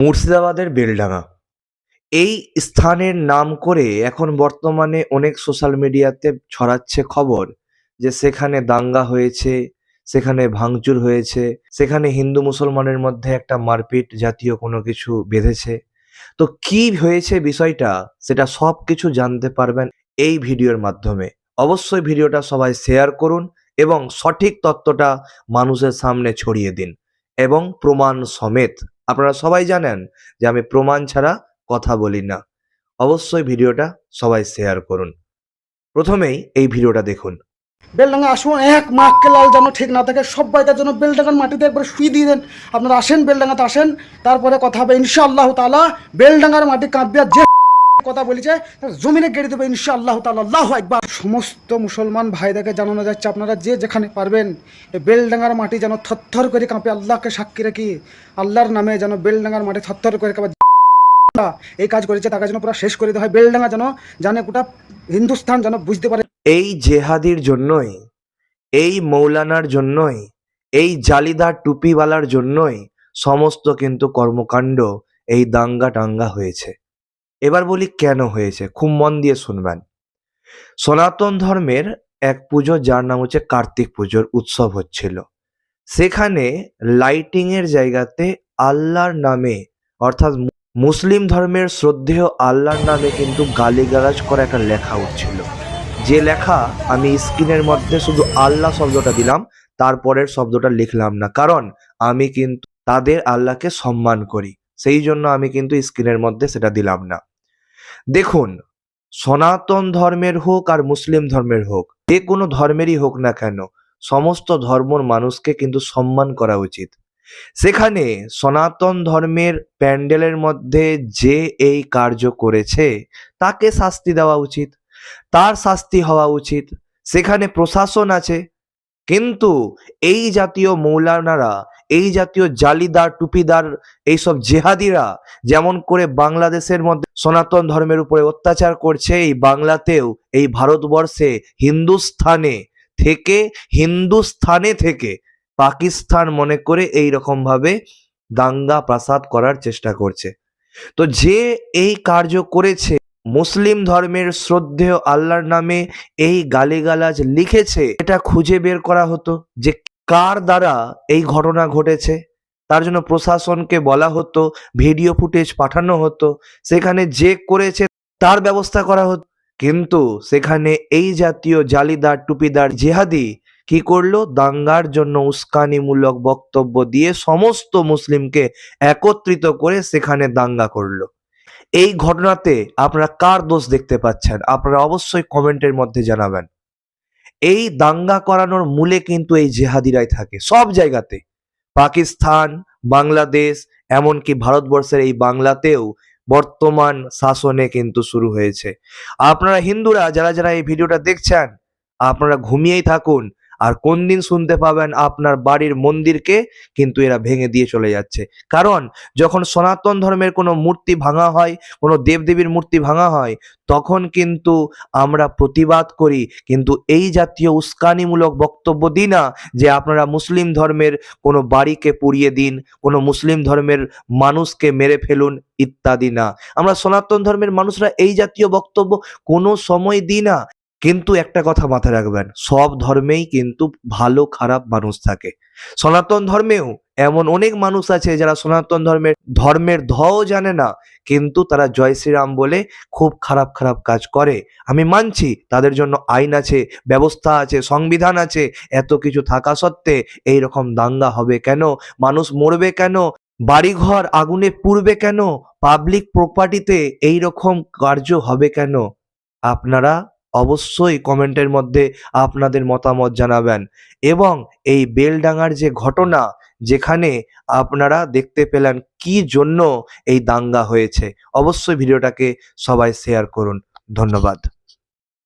মুর্শিদাবাদের বেলডাঙা এই স্থানের নাম করে এখন বর্তমানে অনেক সোশ্যাল মিডিয়াতে ছড়াচ্ছে খবর যে সেখানে দাঙ্গা হয়েছে, সেখানে ভাঙচুর হয়েছে, সেখানে হিন্দু মুসলমানের মধ্যে একটা মারপিট জাতীয় কোনো কিছু বেঁধেছে। তো কি হয়েছে বিষয়টা সেটা সব কিছু জানতে পারবেন এই ভিডিওর মাধ্যমে। অবশ্যই ভিডিওটা সবাই শেয়ার করুন এবং সঠিক তথ্যটা মানুষের সামনে ছড়িয়ে দিন এবং প্রমাণ সমেত আপনারা সবাই জানেন যে আমি প্রমাণ ছাড়া কথা বলি না। অবশ্যই ভিডিওটা সবাই শেয়ার করুন। প্রথমেই এই ভিডিওটা দেখুন। বেলডাঙ্গা আসুন, এক মাখকে লাল যেন ঠিক না থাকে সবাইকার জন্য বেলডাঙ্গার মাটিতে একবার শুয়ে দিয়ে দেন। আপনারা আসেন, বেলডাঙ্গাতে আসেন, তারপরে কথা হবে ইনশাআল্লাহ তালা বেলডাঙ্গার মাটি কাঁপবে যে কথা বলেছে জমিনে গেড়ে দেবে ইনশাআল্লাহ তালা আল্লাহ একবার সমস্ত মুসলমান ভাইদেরকে জানানো যাচ্ছে, আপনারা যে যেখানে পারবেন বেলডাঙ্গার মাটি যেন থরথর করে কাঁপে, আল্লাহকে সাক্ষী রাখি, আল্লাহর নামে যেন বেলডাঙ্গার মাটি থরথর করে কাঁপে। এই কাজ করেছে, তাকে যেন পুরো শেষ করে দেওয়া হয়, বেলডাঙ্গা যেন জানে গোটা হিন্দুস্তান যেন বুঝতে পারে। এই জেহাদির জন্যই, এই মৌলানার জন্যই, এই জালিদার টুপিওয়ালার জন্যই সমস্ত কিন্তু কর্মকাণ্ড এই দাঙ্গা টাঙ্গা হয়েছে। এবার বলি কেন হয়েছে, খুব মন দিয়ে শুনবেন। সনাতন ধর্মের এক পুজো, যার নাম হচ্ছে কার্তিক পুজোর উৎসব হচ্ছিল। সেখানে লাইটিং এর জায়গাতে আল্লাহর নামে, অর্থাৎ মুসলিম ধর্মের শ্রদ্ধেয় আল্লাহর নামে কিন্তু গালিগালাজ করা একটা লেখা উঠছিল। যে লেখা আমি স্ক্রিনের মধ্যে শুধু আল্লাহ শব্দটা দিলাম, তারপরের শব্দটা লিখলাম না। কারণ আমি কিন্তু তাদের আল্লাহকে সম্মান করি, সেই জন্য আমি কিন্তু স্ক্রিনের মধ্যে সেটা দিলাম না। দেখুন, সনাতন ধর্মের হোক আর মুসলিম ধর্মের হোক, যে কোনো ধর্মেরই হোক না কেন, সমস্ত ধর্মর মানুষকে কিন্তু সম্মান করা উচিত। সেখানে সনাতন ধর্মের প্যান্ডেলের মধ্যে যে এই কার্য করেছে, তাকে শাস্তি দেওয়া উচিত। তার শাস্তি হওয়া উচিত। সেখানে প্রশাসন আছে। কিন্তু এই জাতীয় মৌলানারা, এই জাতীয় জালিদার, টুপিদার, এইসব জেহাদিরা যেমন করে বাংলাদেশের মধ্যে সনাতন ধর্মের উপরে অত্যাচার করছে এই বাংলাতেও, এই ভারতবর্ষে হিন্দুস্থানে থেকে হিন্দুস্থানে থেকে পাকিস্তান মনে করে এই রকম ভাবে দাঙ্গা প্রাসাদ করার চেষ্টা করছে। তো যে এই কার্য করেছে, মুসলিম ধর্মের শ্রদ্ধেয় আল্লাহর নামে এই গালিগালাজ লিখেছে, এটা খুঁজে বের করা হতো যে কার দ্বারা এই ঘটনা ঘটেছে। তার জন্য প্রশাসনকে বলা হতো, ভিডিও ফুটেজ পাঠানো হতো, সেখানে যে করেছে তার ব্যবস্থা করা হতো। কিন্তু সেখানে এই জাতীয় জালিদার, টুপিদার জেহাদি কি করল? দাঙ্গার জন্য উস্কানিমূলক বক্তব্য দিয়ে সমস্ত মুসলিমকে একত্রিত করে সেখানে দাঙ্গা করল। এই ঘটনাতে আপনারা কার দোষ দেখতে পাচ্ছেন? আপনারা অবশ্যই কমেন্টের মধ্যে জানাবেন। এই দাঙ্গা করানোর মূলে কিন্তু এই জেহাদিরাই থাকে, সব জায়গাতে পাকিস্তান, বাংলাদেশ, এমনকি ভারতবর্ষের এই বাংলাতেও বর্তমান শাসনে কিন্তু শুরু হয়েছে। আপনারা হিন্দুরা, যারা যারা এই ভিডিওটা দেখছেন, আপনারা ঘুমিয়েই থাকুন আর কোন দিন শুনতে পাবেন আপনার বাড়ির মন্দিরকে, কিন্তু এরা ভেঙে দিয়ে চলে যাচ্ছে। কারণ, যখন সনাতন ধর্মের কোনো মূর্তি ভাঙা হয়, কোনো দেবদেবীর মূর্তি ভাঙা হয়, তখন কিন্তু আমরা প্রতিবাদ করি, কিন্তু এই জাতীয় উস্কানিমূলক বক্তব্য দিই না যে আপনারা মুসলিম ধর্মের কোনো বাড়িকে পুড়িয়ে দিন, কোনো মুসলিম ধর্মের মানুষকে মেরে ফেলুন ইত্যাদি না। আমরা সনাতন ধর্মের মানুষরা এই জাতীয় বক্তব্য কোনো সময় দিই না। কিন্তু একটা কথা মাথায় রাখবেন, সব ধর্মেই কিন্তু ভালো, খারাপ মানুষ থাকে। সনাতন ধর্মেও এমন অনেক মানুষ আছে যারা সনাতন ধর্মের ধর্মের ধও জানে না, কিন্তু তারা জয় শ্রীরাম বলে খুব খারাপ খারাপ কাজ করে। আমি মানছি তাদের জন্য আইন আছে, ব্যবস্থা আছে, সংবিধান আছে, এত কিছু থাকা সত্ত্বে এই রকম দাঙ্গা হবে কেন? মানুষ মরবে কেন? বাড়িঘর আগুনে পুড়বে কেন? পাবলিক প্রপার্টিতে এই রকম কার্য হবে কেন? আপনারা অবশ্যই কমেন্টের মধ্যে আপনাদের মতামত জানাবেন। এবং এই বেলডাঙ্গার যে ঘটনা, যেখানে আপনারা দেখতে পেলেন কি জন্য এই দাঙ্গা হয়েছে, অবশ্যই ভিডিওটাকে সবাই শেয়ার করুন। ধন্যবাদ।